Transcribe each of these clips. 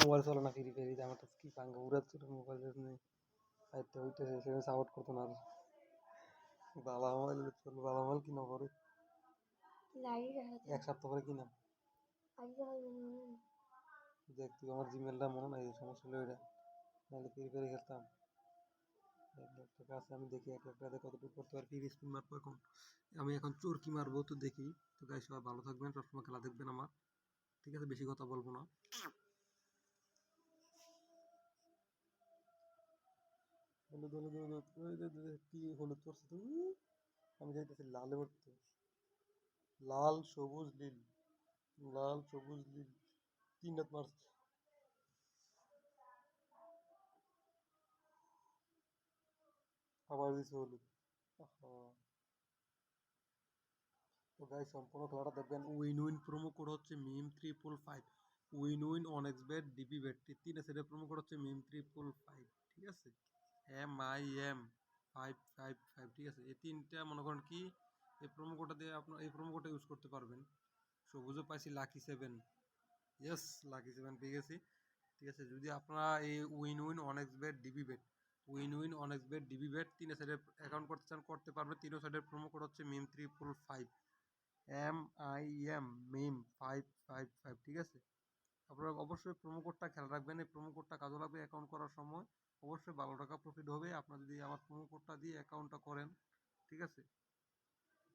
Mobile চলে না ফিরি ফিরি আমার তো কি পাঙ্গা উড়া চলে মোবাইল নেই। আইতে হইতে সেখানে সাপোর্ট করতো না বালা মোবাইল চল বাবা মোবাইল কিনা পরে? এক সপ্তাহ পরে কিনা? দেখ তুই আমার জিমেলটা মনে নাই এই সমস্যা হলো এটা নাহলে ফিরি ফিরি খেলতাম। এক লাখ টাকা আছে আমি দেখি এক লাখ টাকা কতটুকু করতে পারি। ফিরি স্পিন মারবো এখন। আমি এখন চোরকি মারবো তো দেখি। তো গাই সবাই ভালো থাকবেন সবসময় খেলা দেখবেন আমার। ঠিক আছে বেশি কথা বলব না। হলুদ হলুদ হলুদ কি হলুদ করছে তুমি আমি যাইতেছি লালে উঠতে লাল, সবুজ, নীল। লাল, সবুজ, নীল। তিন রাত মারছে। আবার দিছে হলুদ। তো গাই সম্পূর্ণ খেলাটা দেখবেন। উইন উইন প্রোমো কোড হচ্ছে Mim triple five win win one x bet DB bet তিন সেটের প্রোমো কোড হচ্ছে মিম ট্রিপল ফাইভ ঠিক আছে? M I M five five five ঠিক আছে? এই তিনটা মনে করেন কি, এই প্রোমো কোডটা দিয়ে আপনার, এই প্রোমো কোডটা ইউজ করতে পারবেন। সবুজও পাইছি lucky seven yes lucky seven পেয়ে গেছি। ঠিক আছে? যদি আপনারা এই win win one x bet DB bet win win one x bet DB bet তিন সাইডের অ্যাকাউন্ট করতে চান, করতে পারবেন। তিনও সাইডের প্রোমো কোড হচ্ছে Mim triple five M I M Mim five five five ঠিক আছে? আপনারা অবশ্যই প্রোমো কোডটা খেয়াল রাখবেন। এই প্রোমো কোডটা কাজে লাগবে অ্যাকাউন্ট করার সময়। অবশ্যই বারো টাকা প্রফিট হবে। আপনার যদি আমার প্রোমো কোডটা দিয়ে অ্যাকাউন্টটা করেন, ঠিক আছে?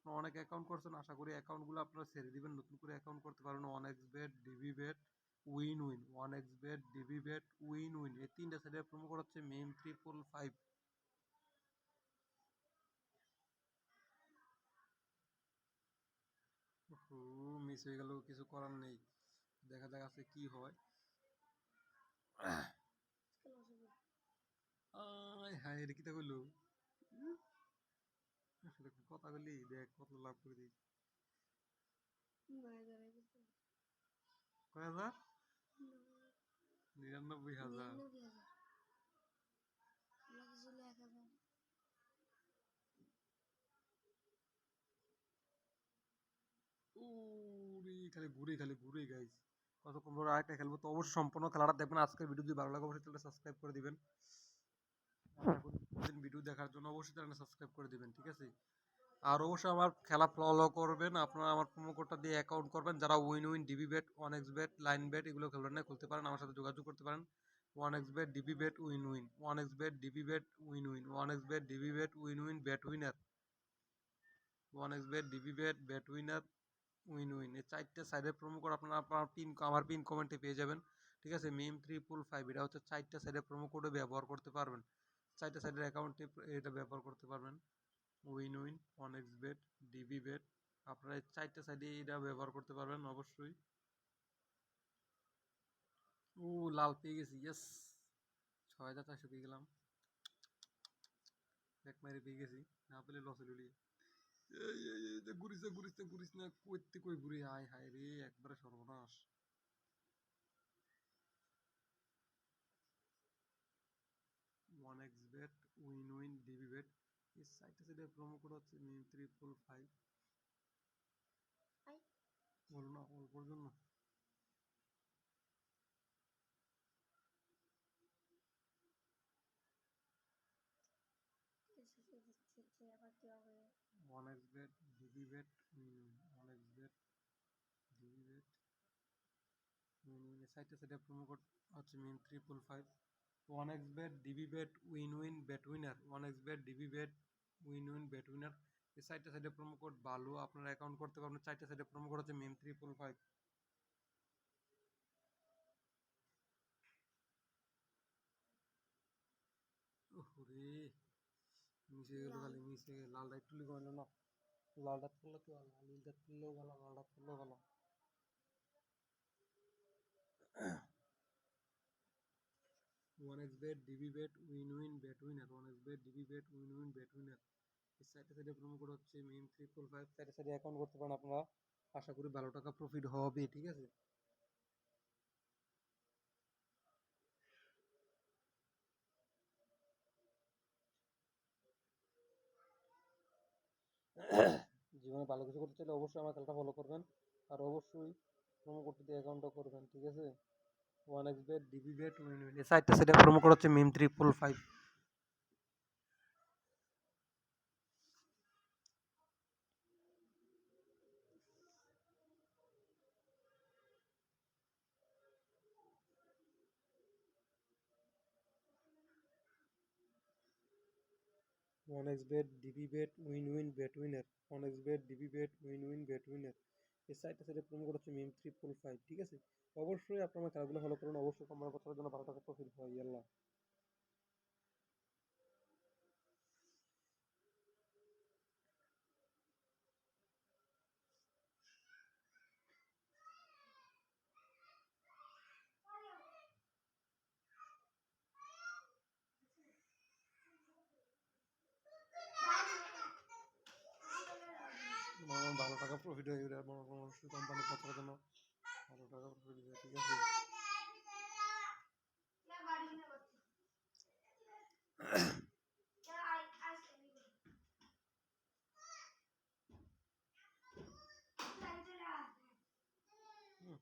অনেক অ্যাকাউন্ট করছেন, আশা করি অ্যাকাউন্টগুলো আপনারা ছেড়ে দিবেন। নতুন করে অ্যাকাউন্ট করতে পারবেন one x bet DB bet win win one x bet DB bet win win এই তিনটা সাইডের প্রোমো কোড হচ্ছে মিম ট্রিপল ফাইভ মিস হয়ে গেল কিছু করার নেই। দেখা যাক আছে কি হয়। আয় হায় এটা কিতা কইলো? কথা বলি দেখ কত লাভ করে দিই কয় হাজার? নিরানব্বই হাজার। খালি ঘুরে খালি ঘুরে গাইস কতক্ষণ পর আরেকটা খেলব তো অবশ্যই সম্পূর্ণ খেলাটা দেখবেন। আজকের ভিডিও যদি ভালো লাগে অবশ্যই চ্যানেলটা সাবস্ক্রাইব করে দিবেন। ভিডিও দেখার জন্য অবশ্যই চ্যানেলটা সাবস্ক্রাইব করে দিবেন, ঠিক আছে? আর অবশ্যই আমার খেলা ফলো করবেন, আপনারা আমার প্রোমো কোডটা দিয়ে অ্যাকাউন্ট করবেন, যারা win win DB bet one x bet line bet এগুলো খেলবেন না, খুলতে পারেন, আমার সাথে যোগাযোগ করতে পারেন। One x bet DB bet win win one x bet DB bet win win one x bet DB bet win win bet winner one x bet DB bet bet winner win win এই চারটে সাইডের promo code আপনারা আপনার pin আমার pin কমেন্টে পেয়ে যাবেন, ঠিক আছে? মিম ট্রিপল ফাইভ এটা হচ্ছে চারটে সাইডের প্রোমো কোডে ব্যবহার করতে পারবেন। চারটে সাইডের অ্যাকাউন্টে এটা ব্যবহার করতে পারবেন। Win win one x bet DB bet আপনারা চারটে সাইডে এটা ব্যবহার করতে পারবেন অবশ্যই। ও লাল পেয়ে গেছি ইয়েস ছয় হাজার চারশো পেয়ে গেলাম। এক মাইরে পেয়ে গেছি, না পেলে লসে লুলিয়ে ঘুরিস না ঘুরিস না ঘুরিস না, কইতে কই ঘুরি? হায় হায় রে, একবারে সর্বনাশ। Bet win win DB bet এই সাইটে সাইডে প্রোমো কোড হচ্ছে মিম ট্রিপল ফাইভ। বলো না অল্পর জন্য। One x bet DB bet one x bet DB bet win সাইটে সাইডে প্রোমো কোড হচ্ছে Mim triple five one x bet, DB bet, DB Betwinner, win win win win, Betwinner এই চারটা সাইটে প্রোমো কোড বালু আপনারা অ্যাকাউন্ট করতে পারবেন। চারটা সাইটে প্রোমো কোড হচ্ছে মিম ত্রিপল ফাইভ ওরে মিশে গেল খালি মিশে গেল। লাল ডাক তুলি গেল না? লাল ডাক তুললে তো লাল? নীল ডাক তুললেও গেল লাল ডাক তুললেও গেল। 1xbet, dbbet, winwin, betwinner, 1xbet, dbbet, winwin, betwinner এই সাইটে সাইডে প্রোমো কোড হচ্ছে মিম থ্রি ফোর ফাইভ সাইটে সাইডে অ্যাকাউন্ট করতে পারেন আপনারা। আশা করি ভালো টাকা প্রফিট হবে ঠিক আছে? জীবনে ভালো কিছু করতে চাইলে অবশ্যই আমার খেলাটা ফলো করবেন। আর অবশ্যই প্রোমো দিয়ে অ্যাকাউন্টও করবেন ঠিক আছে? One x bet DB bet win win code হচ্ছে Mim five one bet DB win win bet winner one x bet DB bet win win bet winner এই সাইটটা সেটা প্রোমো হচ্ছে মিম ট্রিপল ফাইভ ঠিক আছে? অবশ্যই আপনার আমার ফলো করুন। অবশ্যই কম্বার বছরের জন্য ভালো টাকা প্রফিট হয় আমার ভালো টাকা প্রফিট হয়ে গেলে আমার অবশ্যই কোম্পানি বছরের জন্য ভালো টাকা প্রফিট হয় ঠিক আছে হুম।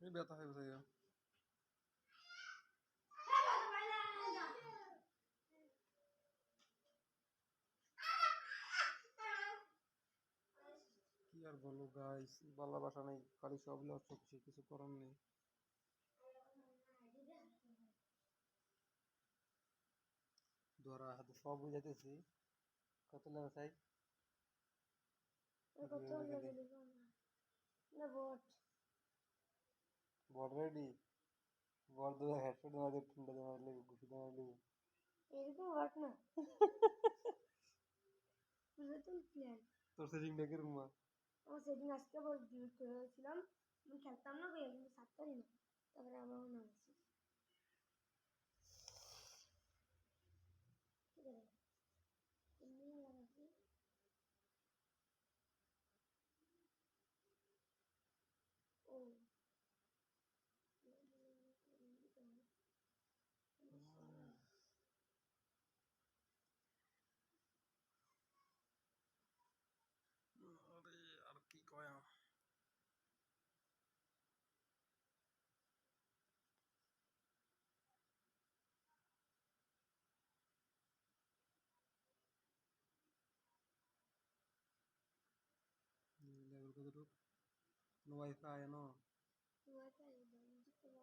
এই ব্যথা হয়ে গেছে গা। কি গাইস ভালোবাসা নেই খালি সব লস হচ্ছে কিছু করার নেই। ধরা হাতে সব বুঝাইতেছি কত লেগে চাই বড় রেডি বড় দু হেডশট মারলে ঠান্ডা মারলে ঘুষি মারলে। এরকম না। তোর সেটিং দেখে রুমা আমার সেদিন আজকে ডিলিট করে আমি খেলতাম না ভাই কিন্তু সাতটারই না তারপরে আমার নামছি ঠিক আছে এমনি লাগাচ্ছি ও আরে আর কি কয়া লেভেল কতটুক কোনো ওয়াইফাই আয় না ওয়াইফাই দিতে পারো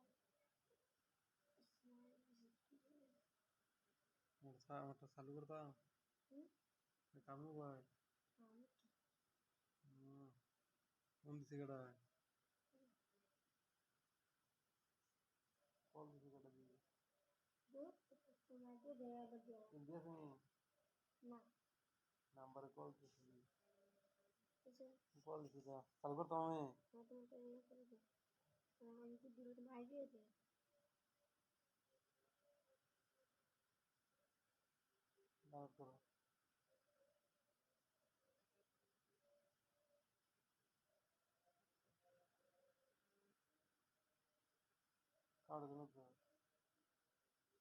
আমার সা- আমারটা চালু করতাম হুম? কামু ভাই আমি ফোন দিছে কেডা কল দিছে কেডা দিয়ে দূর তোমাকে দেওয়া দেওয়া এমবি আছে নি না নাম্বারে কল দিছে কিছু কল দিছে কা চালু করতাম আমি না তোমাকে ইয়ে করে দে আমি কি দিল তুমি আইডিয়া দে ডাউনলোড করো কার্ড দিন তো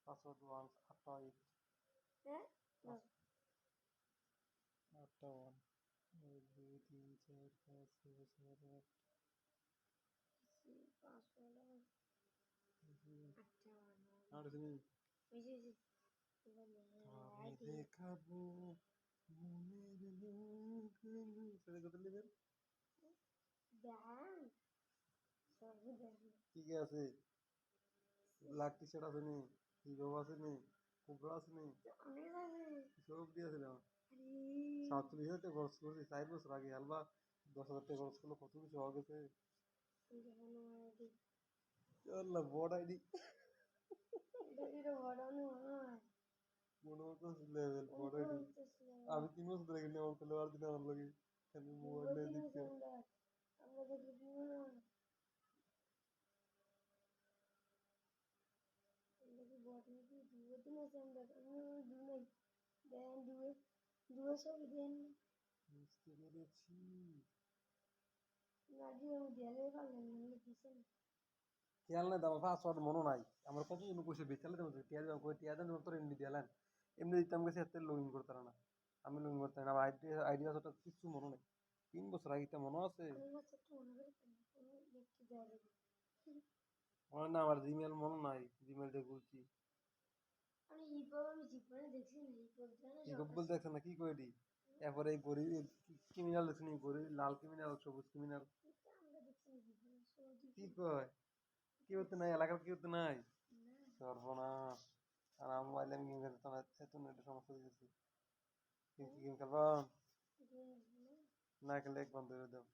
পাসওয়ার্ড ওয়ান আটটা এইট হ্যাঁ না আটটা ওয়ান এক দুই আচ্ছা আর তুমি আমি আইডিয়া দেখাবো মনের লোকগুলো সেটা কত নেবেন ব্যাং কি কি আছে? ব্ল্যাক টি শার্ট আছে নি হিরো আছে নি কোবরা আছে নি? অনেক আছে সব সাতচল্লিশ হাজার টাকা খরচ করছি, চার বছর আগে আলবা, দশ হাজার টাকা খরচ করলে কত কিছু হওয়া গেছে। আমি তিন বছর ধরে গেলাম আমার খেলোয়াড় দিন আমার লাগে খালি মোবাইল নিয়ে দেখতে। আমরা দুয়ে দিন আছে আমরা আমি দু নাই। দেন দুয়ে সব দেন বুঝতে পেরেছি। না দিয়ে দেয়ালে পারলাম না দিছে খেয়াল নাই আমার পাসওয়ার্ড মনে নাই। আমার কত জন কইছে বেচালে দেবো টিয়া দেবো কই টিয়া দেন তোর এমনি দিয়ালেন এমনি দিতাম গেছে এত লগ ইন করতে না। আমি করতে আইডিয়া তো কিছু মনে নেই। তিন বছর আগে এটা মনে আছে? মনে না। আমার জিমেল মনে নাই জিমেল দিয়ে আমি হিপ জীবনে দেখছি না জানো দেখছে না কি দি এরপরে এই গরি ক্রিমিনাল দেখছি নি গরি লাল ক্রিমিনাল সবুজ ক্রিমিনাল কি কয়? কি হতে নাই? এলাকার কি হতে নাই? সর্বনাশ। আর আমার মোবাইলে আমি গেম খেলতে না এত নেটের সমস্যা হয়ে গেছে। গেম খেলবা? না খেলে এক বন্ধ করে দাও।